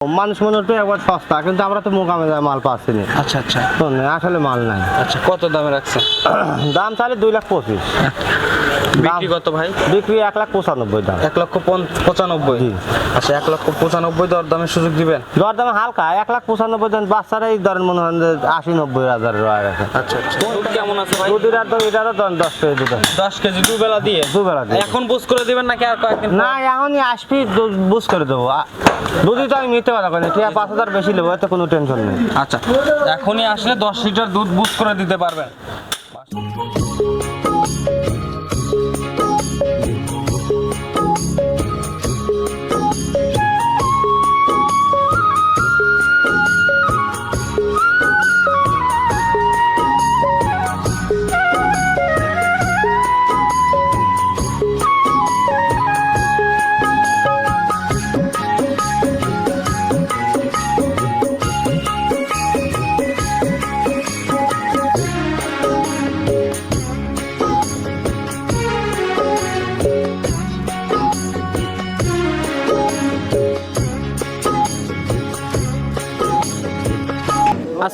মানুষ মনে হতো একবার সস্তা কিন্তু আমরা তো মোকামে মাল পাচ্ছি না আচ্ছা। আচ্ছা আসলে মাল নাই। আচ্ছা কত দামে রাখছেন? দাম তাহলে দুই লাখ পঁচিশ। বিক্রি কত ভাই? বিক্রি এক লাখ পঁচানব্বই দাম। এক লক্ষ পঁচানব্বই? আচ্ছা এক লক্ষ পঁচানব্বই দর দামের সুযোগ দিবেন? দর দাম হালকা এক লাখ পঁচানব্বই দাম বাচ্চারাই ধরেন মনে হয় আশি নব্বই হাজার আচ্ছা আচ্ছা। কেমন আছে ভাই? দুধের আর দাম এটারও দাম দশ কেজি দুধ দশ কেজি দুবেলা দিয়ে? দুবেলা দিয়ে। এখন বুঝ করে দিবেন নাকি আর কয়েকদিন না এখনই আসবি দুধ বুঝ করে দেবো। দুধই তো আমি কথা কই না ঠিক আছে পাঁচ হাজার বেশি নেব এতে কোনো টেনশন নেই। আচ্ছা এখনই আসলে দশ লিটার দুধ বুঝ করে দিতে পারবেন।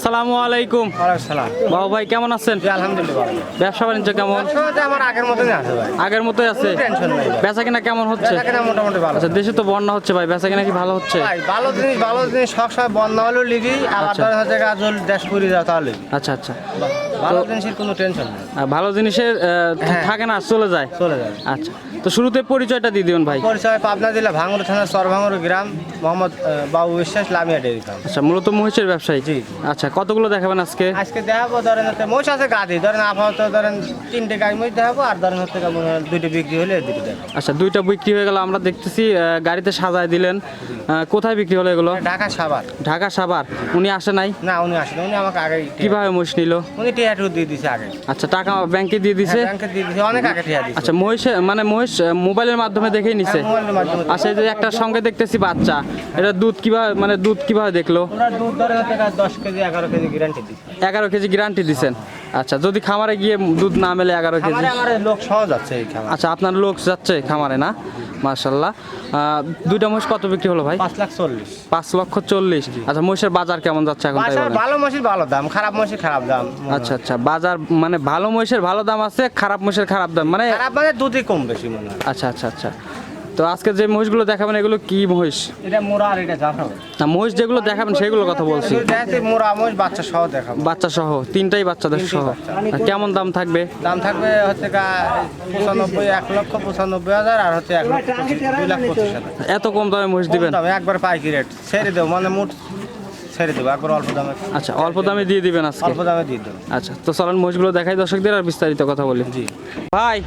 আসসালামু আলাইকুম। বাবু ভাই কেমন আছেন? আলহামদুলিল্লাহ ব্যবসা বাণিজ্য কেমন? আমার আগের মতনই আছে ভাই। আগের মতোই আছে। বেচা কিনা কেমন হচ্ছে? মোটামুটি ভালো। আচ্ছা দেশে তো বন্যা হচ্ছে ভাই বেচা কিনা কি ভালো হচ্ছে? ভালো জিনিস ভালো জিনিস সবসময় বন্ধ হলেও লিগি আবার আচ্ছা। হচ্ছে গাজল দেশ পুরি যাও তাহলে আচ্ছা আচ্ছা। ভালো জিনিসের কোনো টেনশন নেই। ভালো জিনিসের হ্যাঁ। থাকে না চলে যায়। চলে যাবে আচ্ছা। তো শুরুতে পরিচয়টা দিয়ে দিবেন ভাই। পরিচয় পাবনা জেলা ভাঙড় থানা সরভাঙড় গ্রাম মোহাম্মদ বাবু বিশ্বাস লামিয়া ডেয়ারি ফার্ম। আচ্ছা মূলত মহিষের ব্যবসায়ী? জি। আচ্ছা কতগুলো দেখাবেন আজকে? আজকে দেখাবো ধরেন হচ্ছে মোষ আছে গাদি ধরেন আপাতত ধরেন তিনটে গাড়ি মই দেখাবো আর ধরেন হচ্ছে দুইটা বিক্রি হলে দুটো দেখাবো। আচ্ছা দুইটা বিক্রি হয়ে গেল আমরা দেখতেছি গাড়িতে সাজায় দিলেন। কোথায় বিক্রি হলো এগুলো? ঢাকা সাবার ঢাকা সাভার। উনি আসে নাই? না উনি আসেন উনি আমাকে আগে কীভাবে মহিষ নিল? উনি টিয়াটু দিয়ে দিছে আগে। আচ্ছা টাকা ব্যাংকে দিয়ে দিছে? হ্যাঁ, ব্যাংকে দিয়ে দিছে অনেক আগে টিয়া দিছে। আচ্ছা মহিষে মানে মহিষ মোবাইলের মাধ্যমে দেখেই নিছে। আর সেই যে একটা সঙ্গে দেখতেছি বাচ্চা এটা দুধ কীভাবে মানে দুধ কীভাবে দেখল? এগারো কেজি গ্যারান্টি দিচ্ছে এগারো কেজি গ্যারান্টি দিছেন। আচ্ছা যদি খামারে গিয়ে দুধ না মেলে এগারো কেজি? লোক সহজ যাচ্ছে আচ্ছা আপনার লোক যাচ্ছে খামারে না? মার্শাল্লাহ দুইটা মহিষ কত বিক্রি হলো ভাই? পাঁচ লাখ চল্লিশ। পাঁচ লক্ষ চল্লিশ। আচ্ছা মহিষের বাজার কেমন যাচ্ছে এখন ভালো মহিষের ভালো দাম খারাপ মহিষের খারাপ দাম। আচ্ছা আচ্ছা বাজার মানে ভালো মহিষের ভালো দাম আছে খারাপ মহিষের খারাপ দাম মানে খারাপ মানে দুধই কম বেশি মনে হয়। আচ্ছা আচ্ছা আচ্ছা। তো আজকে যে মহিষগুলো দেখাবেন এগুলো কি মহিষ? এটা মোরা আর এটা জানাব না মহিষ যেগুলো দেখাবেন সেগুলোর কথা বলছি। দেখাচ্ছি মোরা মোষ বাচ্চা সহ দেখাবো। বাচ্চা সহ তিনটাই বাচ্চাদের সহ। কেমন দাম থাকবে? দাম থাকবে হচ্ছে পঁচানব্বই এক লক্ষ পঁচানব্বই হাজার আর হচ্ছে এক লক্ষ পঁচিশ দুই লাখ পঁচিশ হাজার। এত কম দামে মহিষ দিবেন? একবার পাইকি রেট। ছেড়ে দেবো মানে মোট ছেড়ে দেবো একবার অল্প দামে। আচ্ছা অল্প দামে দিয়ে দিবেন আজকে? অল্প দামে দিয়ে দেবো। আচ্ছা তো চলেন মহিষগুলো দেখাই দর্শকদের আর বিস্তারিত কথা বলি। জি। ভাই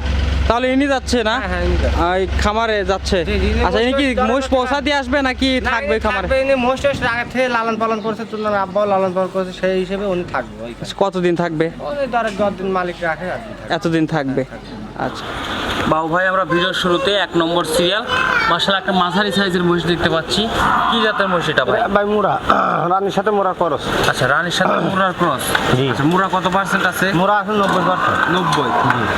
তাহলে ইনি যাচ্ছে না? হ্যাঁ, হ্যাঁ। এই খামারে যাচ্ছে। আচ্ছা ইনি কি মোষ পৌঁছা দিয়ে আসবে নাকি থাকবে খামারে? ইনি মোষ টোষ আগে থেকে লালন পালন করছে তুলনা আব্বাও লালন পালন করছে সেই হিসেবে উনি থাকবে কতদিন থাকবে? ওই ধরে দশ দিন মালিক রাখে আর। এতদিন থাকবে। আচ্ছা। বাবু ভাই আমরা ভিডিওর শুরুতে এক নম্বর সিরিয়াল মাসাল একটা মাঝারি সাইজের মহিষ দেখতে পাচ্ছি। কি জাতের মহিষ এটা ভাই? ভাই মুরা রানীর সাথে মোরা করস। আচ্ছা রানীর সাথে মুরার ক্রস। আচ্ছা মুরা কত পার্সেন্ট আছে? মোরা আছে নব্বই পার্সেন্ট নব্বই।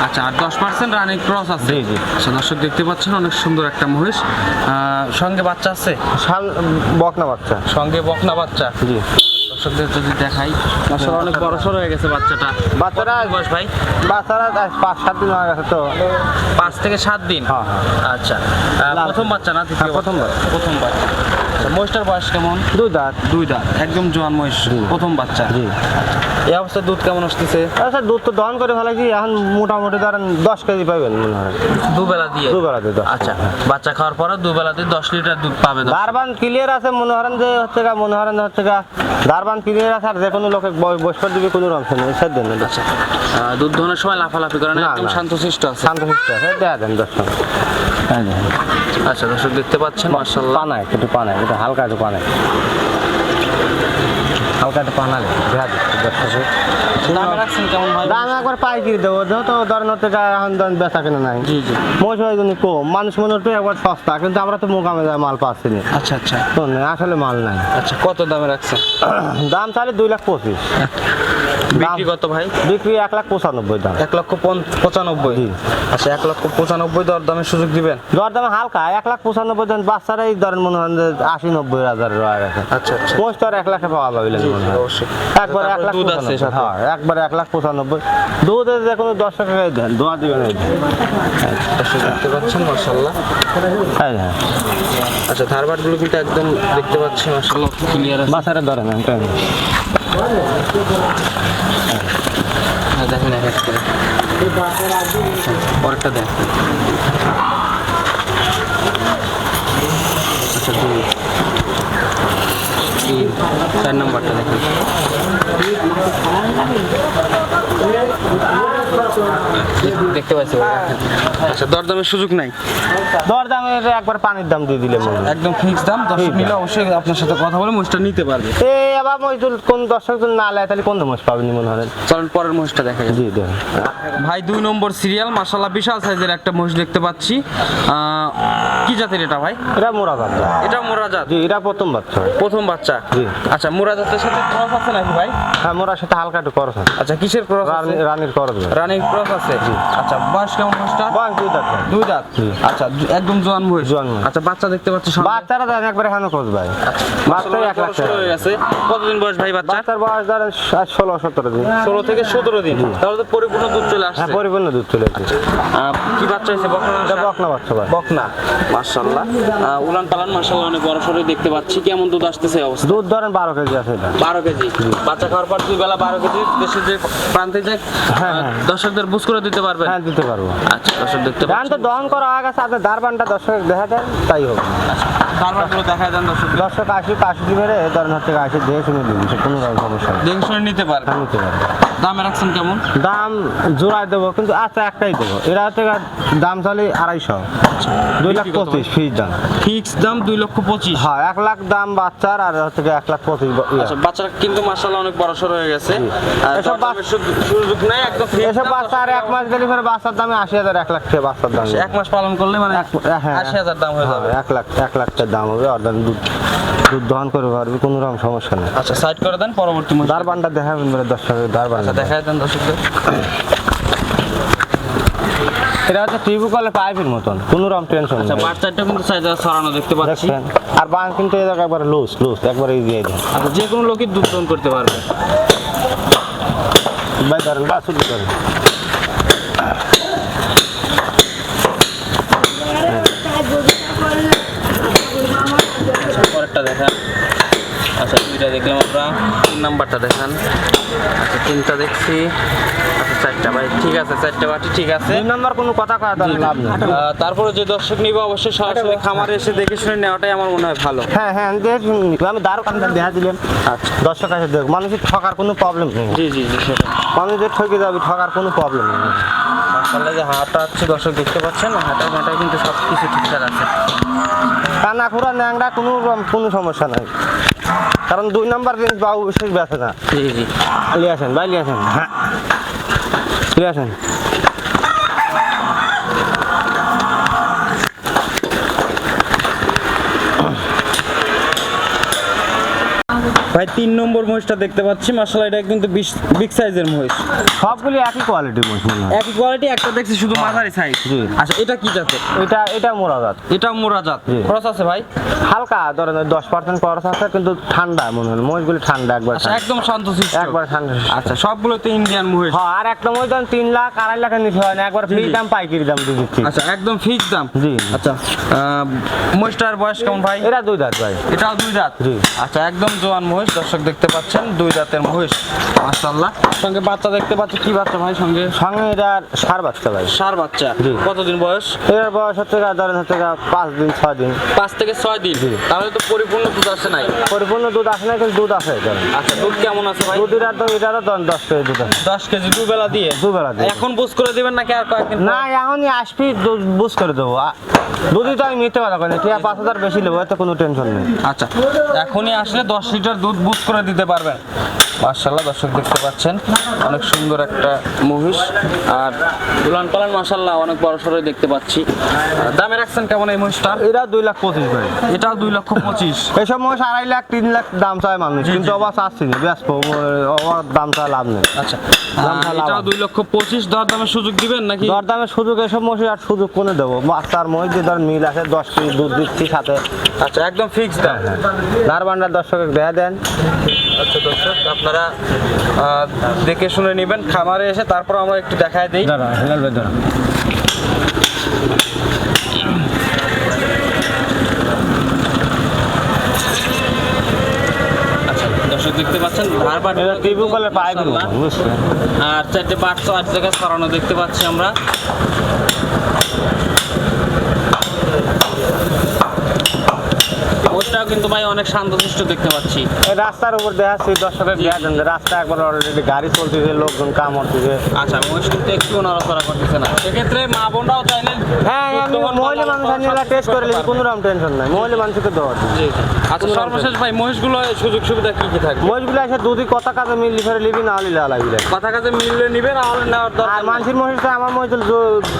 আচ্ছা আর দশ পার্সেন্ট রানীর ক্রস আছে। জি, জি। আচ্ছা দর্শক দেখতে পাচ্ছেন অনেক সুন্দর একটা মহিষ। আহ, সঙ্গে বাচ্চা আছে? শাল বকনা বাচ্চা। সঙ্গে বকনা বাচ্চা। জি। দর্শকদের যদি দেখাই আসলে অনেক বড় সড় হয়ে গেছে বাচ্চাটা। বাচ্চারা বয়স ভাই? বাচ্চারা পাঁচ সাত দিন হয়ে গেছে তো। পাঁচ থেকে সাত দিন? হ্যাঁ, হ্যাঁ। আচ্ছা। প্রথম বাচ্চা না তৃতীয় হ্যাঁ, প্রথম প্রথম বাচ্চা। মহিষটার বয়স কেমন? দুই দাঁত। দুই দাঁত। একদম জোয়ান মহিষ প্রথম বাচ্চা। জি। এই অবস্থায় দুধ কেমন আসতেছে? আচ্ছা দুধ তো দহন করে ফেলাইছি এখন মোটামুটি ধরেন দশ কেজি পাইবেন মনে হয়। দুবেলা দিয়ে? দুবেলাতে দশ আচ্ছা বাচ্চা খাওয়ার পরে দুবেলাতে দশ লিটার দুধ পাবে দারবান ক্লিয়ার আছে মনে হরেন যে হচ্ছে গা মনে হরেন হচ্ছে গা দারবান ক্লিয়ার আছে আর যে কোনো লোকে বয়স করে দিবে কোনো রকম নেই সে দেন আচ্ছা দুধ দোহনের সময় লাফালাফি করে না একদম। শান্তশিষ্ট আছে। শান্ত সুস্থ আছে দেয়া দেন দশ আচ্ছা দর্শক দেখতে পাচ্ছেন মার্শাল্লাহ পানায় একটু পানায় একটু হালকা একটু পানায়। হালকা একটা পানালে দেখা দিচ্ছে রাখছেন কেমন ভাই? দাম একবার পাইকারি দেবো যেহেতু ধরেন হচ্ছে এখন ধরেন বেচা কেনা নাই। জি জি। মোষ জন্য কম মানুষ মনে হচ্ছে একবার সস্তা কিন্তু আমরা তো মোকামে যায় মাল পাচ্ছি না আচ্ছা। আচ্ছা আসলে মাল নাই। আচ্ছা কত দামে রাখছেন? দাম তাহলে দুই লাখ পঁচিশ। বিক্রি কত ভাই? বিক্রি এক লাখ পঁচানব্বই দাম। এক লক্ষ পঁচানব্বই? আচ্ছা এক লক্ষ পঁচানব্বই দর দামের সুযোগ দিবেন? দর দাম হালকা এক লাখ পঁচানব্বই দাম বাচ্চারাই ধরেন মনে হয় আশি নব্বই হাজার আচ্ছা আচ্ছা। আর এক লাখে পাওয়া যাবে মনে হয় অবশ্যই। একবার এক লাখ হ্যাঁ একবার এক লাখ পঁচানব্বই। দুধে যে কোনো দশ টাকা দেন দোয়া দিবেন এই দেন। দর্শক দেখতে পাচ্ছেন মার্শাল্লাহ হ্যাঁ হ্যাঁ আচ্ছা ধারবাটগুলো কিন্তু একদম দেখতে পাচ্ছি মার্শাল্লাহ ক্লিয়ার আছে বাচ্চারা ধরেন দেখেন এক এক করে পরেরটা দেন আচ্ছা দুই তিন চার নম্বরটা দেখেন দেখতে পাচ্ছি ভাই, আচ্ছা দরদামের সুযোগ নাই? দর দামের একবার পানির দাম দিয়ে দিলে মনে হয়। একদম ফিক্স দাম দর্শক Fixed নিলে অবশ্যই আপনার সাথে কথা বলে মোষটা নিতে পারবে। এই আবার কোন দর্শক না নেয় তাহলে কোন মোষ পাবেন মনে হয়? চলেন পরের মোষটা দেখা যাবে জি ভাই দুই নম্বর সিরিয়াল মাসাল্লাহ বিশাল সাইজের একটা মহিষ দেখতে পাচ্ছি। কি জাতের এটা ভাই? এটা মোরা বাচ্চা এটা মোরাজাত জি এটা প্রথম বাচ্চা। প্রথম বাচ্চা? জি। আচ্ছা মোরাজাতের সাথে ক্রস আছে নাকি ভাই? হ্যাঁ মোরার সাথে হালকা একটু করস আছে। আচ্ছা কিসের ক্রস আছে? রানীর করস। রানীর ক্রস আছে? আচ্ছা বয়স কেমন মহিষটা বয়স দুই দাঁত। দুই দাঁত? আচ্ছা একদম জোয়ান মহিষ জোয়ান আচ্ছা বাচ্চা দেখতে পাচ্ছি বাচ্চারা দেন একবারে হানো খোঁজ ভাই। বাচ্চাই এক লাখ হয়ে গেছে। কতদিন বয়স ভাই বাচ্চা বাচ্চার বয়স ধরেন ষোলো সতেরো দিন। ষোলো থেকে সতেরো দিন। তাহলে তো পরিপূর্ণ দুধ চলে হ্যাঁ পরিপূর্ণ দুধ চলে এসেছে আহ, কি বাচ্চা হয়েছে? বকনা বকনা বাচ্চা ভাই। বকনা মাশাআল্লাহ। উলান পালান মাশাআল্লাহ অনেক বড় সড়ই দেখতে পাচ্ছি। কেমন দুধ আসতেছে অবস্থা? দুধ ধরেন বারো কেজি আছে বারো কেজি। বাচ্চা খাওয়ার পর দুই বেলা বারো কেজি দেশের যে প্রান্তে যে হ্যাঁ, হ্যাঁ। দর্শকদের বুঝ করে দিতে পারবেন? হ্যাঁ দিতে পারব। আচ্ছা দর্শক দেখতে ধান তো দহন করা আপনার দারবানটা দর্শক দেখা যায় তাই হবে দেখা দর্শক আশি আশি মেরে ধরেন হচ্ছে আশি দিয়ে শুনে দিন কোনো রকম সমস্যা দেখে শুনে নিতে পারবেন। হ্যাঁ, নিতে দামে রাখছেন কেমন? দাম জোড়ায় দেবো কিন্তু আচ্ছা একটাই দেবো। এরা হচ্ছে দাম চলে আড়াইশো। দুই লাখ পঁচিশ ফিস দাম। ফিক্স দাম দুই লক্ষ পঁচিশ। হ্যাঁ এক লাখ দাম বাচ্চার আর হচ্ছে এক লাখ পঁচিশ। আচ্ছা বাচ্চারা কিন্তু মাশাআল্লাহ অনেক বড় সড় হয়ে গেছে। আর এসব সুযোগ- নাই একদম এসব বাচ্চা আর এক মাস গেলে বাচ্চার দামে আশি হাজার এক লাখ টাকা বাচ্চার দাম। এক মাস পালন করলে মানে হ্যাঁ, আশি হাজার দাম হয়ে যাবে। হ্যাঁ, এক লাখ এক লাখ টাকা দাম হবে দেন দুধ দুধ দহন করে পারবে কোনো রকম সমস্যা নেই। আচ্ছা সাইড করে দেন পরবর্তী দার দারবানটা দেখাবেন বলে দর্শকের দারবান বান্ডা দেখাই দেন দর্শকদের। এটা হচ্ছে টিভি কলে পাইপের মতন কোনো রকম টেনশন আচ্ছা বাচ্চাটা কিন্তু সাইজ ছড়ানো দেখতে পাচ্ছি। আর বান কিন্তু এই জায়গায় একবারে লুজ লুজ একবারে দিয়ে দেন আচ্ছা যে কোনো লোকই দুধ দহন করতে পারবে। ভাই ধরেন বা শুধু করেন দেখান। আচ্ছা দুইটা দেখলাম আমরা। তিন নাম্বারটা দেখান। আচ্ছা তিনটা দেখছি। আচ্ছা চারটা ভাই ঠিক আছে চারটা বাটি ঠিক আছে। দুই নম্বর কোনো কথা কয়া তার লাভ নেই। তারপরে যে দর্শক নিবে অবশ্যই সরাসরি খামারে এসে দেখে শুনে নেওয়াটাই আমার মনে হয় ভালো। হ্যাঁ হ্যাঁ দেখুন আমি দারবানটা দেখা দিলাম আচ্ছা। দর্শক আছে দেখ মানুষের ঠকার কোনো প্রবলেম নেই। জি জি জি সেটা মানুষের ঠকে যাবে ঠকার কোনো প্রবলেম নেই। মাসাল্লাহ যে হাঁটা হচ্ছে দর্শক দেখতে পাচ্ছেন হাঁটার মাটায় কিন্তু সব কিছু ঠিকঠাক আছে। কানা খোরা ন্যাংরা কোনো কোনো সমস্যা নাই। কারণ দুই নাম্বার জিনিস বাবু বিশেষ ব্যথা না। জি জি। লিয়ে আসেন ভাই লিয়ে আসেন। হ্যাঁ। লিয়ে আসেন। তিন নম্বর মহিষটা দেখতে পাচ্ছি। মাসাল্লাহ এটা কিন্তু বিগ সাইজের মহিষ। সবগুলি একই কোয়ালিটির মহিষ মনে হয়। একই কোয়ালিটি একটা দেখছি শুধু মাঝারি সাইজ আচ্ছা এটা কি জাতের? এটা এটা মোরা মোরাজাত। এটা মোরাজাত। জি। খরচ আছে ভাই? হালকা ধরেন দশ পার্সেন্ট খরচ আছে কিন্তু ঠান্ডা মনে হয়। মহিষগুলি ঠান্ডা একবার আচ্ছা একদম শান্ত একবার ঠান্ডা। আচ্ছা সবগুলো তো ইন্ডিয়ান মহিষ। হ্যাঁ আর একটা মহিষ ধরেন তিন লাখ আড়াই লাখের নিচে হয় না একবার ফ্রি। দাম পাইকারি দাম দিয়ে দিচ্ছি। আচ্ছা একদম ফিক্স দাম। জি। আচ্ছা মহিষটার বয়স কেমন ভাই? এরা দুই দাঁত ভাই। এটাও দুই দাঁত জি। আচ্ছা একদম জোয়ান মহিষ। দর্শক দেখতে পাচ্ছেন দুই দাঁতের মহিষ মাশাআল্লাহ। সঙ্গে বাচ্চা দেখতে পাচ্ছি কি বাচ্চা ভাই সঙ্গে? সঙ্গে এটার সার বাচ্চা ভাই। সার বাচ্চা। কতদিন বয়স? এটার বয়স হচ্ছে ধরেন হচ্ছে পাঁচ দিন ছয় দিন। পাঁচ থেকে ছয় দিন? তাহলে তো পরিপূর্ণ দুধ আসে নাই। পরিপূর্ণ দুধ আসে না কিন্তু দুধ আছে আচ্ছা দুধ কেমন আছে ভাই? দুধ এটার তো এটারও ধরেন দশ কেজি দুধ দশ কেজি দুবেলা দিয়ে? দুবেলা দিয়ে। এখন বুঝ করে দিবেন নাকি আর কয়েকদিন না এখনই আসবি দুধ বুঝ করে দেবো। দুধই তো আমি মিথ্যে কথা কই না পাঁচ হাজার বেশি নেব এতে কোনো টেনশন নেই। আচ্ছা এখনই আসলে দশ লিটার দুধ বুঝ করে দিতে পারবেন। মার্শাল্লাহ দর্শক দেখতে পাচ্ছেন অনেক সুন্দর একটা মহিষ আর দুলান পালান মার্শাল্লাহ অনেক বড় সড়ই দেখতে পাচ্ছি। দামে রাখছেন কেমন এই মহিষটা এরা দুই লাখ পঁচিশ ভাই। এটাও দুই লক্ষ পঁচিশ। এইসব মহিষ আড়াই লাখ তিন লাখ দাম চায় মানুষ কিন্তু অবাক চাচ্ছি না ব্যস্ত অবাক দাম চায় লাভ নেই। আচ্ছা দাম আমার। দুই লক্ষ পঁচিশ দর দামের সুযোগ দিবেন নাকি? দরদামের সুযোগ এসব মহিষ আর সুযোগ কোনে দেবো? বাচ্চার মহিষ যে ধর মিল আছে দশ কেজি দুধ দিচ্ছি সাথে। আচ্ছা একদম ফিক্স দাম। নারবান্ডার দর্শকের দেয়া দেন। আচ্ছা দর্শক আপনারা আহ, দেখে শুনে নেবেন খামারে এসে তারপর আমরা একটু দেখায় দিই। দাঁড়া হেলাল ভাই দাঁড়া। আচ্ছা দর্শক দেখতে পাচ্ছেন পাইপ আর চারটে বাটস আট জায়গায় সরানো দেখতে পাচ্ছি আমরা। ওটাও কিন্তু ভাই অনেক শান্তশিষ্ট দেখতে পাচ্ছি। এই রাস্তার উপর দেখাচ্ছি দর্শকের দেয়া দেন যে রাস্তা একবার অলরেডি গাড়ি চলতেছে লোকজন কাম হচ্ছে আচ্ছা মহিষ কিন্তু একটু নড়াচড়া করতেছে না। সেক্ষেত্রে মা বোনরাও চাইলে হ্যাঁ আমি মহিলা মানুষ নিয়ে টেস্ট করে নিবি কোনো রকম টেনশন নাই। মহিলা মানুষকে দেওয়া জি। আচ্ছা সর্বশেষ ভাই মহিষগুলো সুযোগ সুবিধা কি কি থাকবে? মহিষগুলো এসে দুধই কথা কাজে মিল লিখে নিবি না লিলে লাগবে। কথা কাছে মিললে নিবে না আর নেওয়ার আর দরকার নাই। মানুষের মহিষটা আমার মহিষ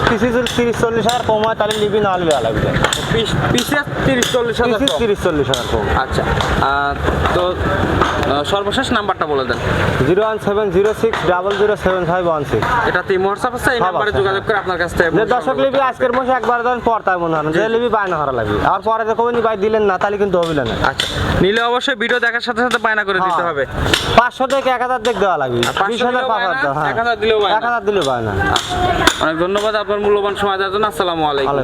পিসি যদি তিরিশ চল্লিশ হাজার কম হয় তাহলে নিবি না লিলে লাগবে। পিস- পিসে তিরিশ চল্লিশ হাজার তিরিশ চল্লিশ আচ্ছা তো সর্বশেষ নাম্বারটা বলে দেন। Zero one seven zero six double zero seven five one six. এটা তিন হোয়াটসঅ্যাপ আছে এই নাম্বারে যোগাযোগ করে আপনার কাছ থেকে দর্শক লিবি আজকের একবার মনে হয় যে লিবি বায়না হারা লাগবে। আর পরে দিলেন না তাহলে কিন্তু হবিলে না। আচ্ছা নিলে অবশ্যই ভিডিও দেখার সাথে সাথে বায়না করে দিতে হ্যাঁ। হবে। পাঁচশো থেকে এক হাজার দেখ দেওয়া লাগবে। আর 500 বিশ হাজার দিলেও পাঁচ হাজার হ্যাঁ। 1000 দিলেও এক হাজার দিলেও বায়না। অনেক ধন্যবাদ আপনার মূল্যবান সময় দেওয়ার জন্য। আসসালামু আলাইকুম।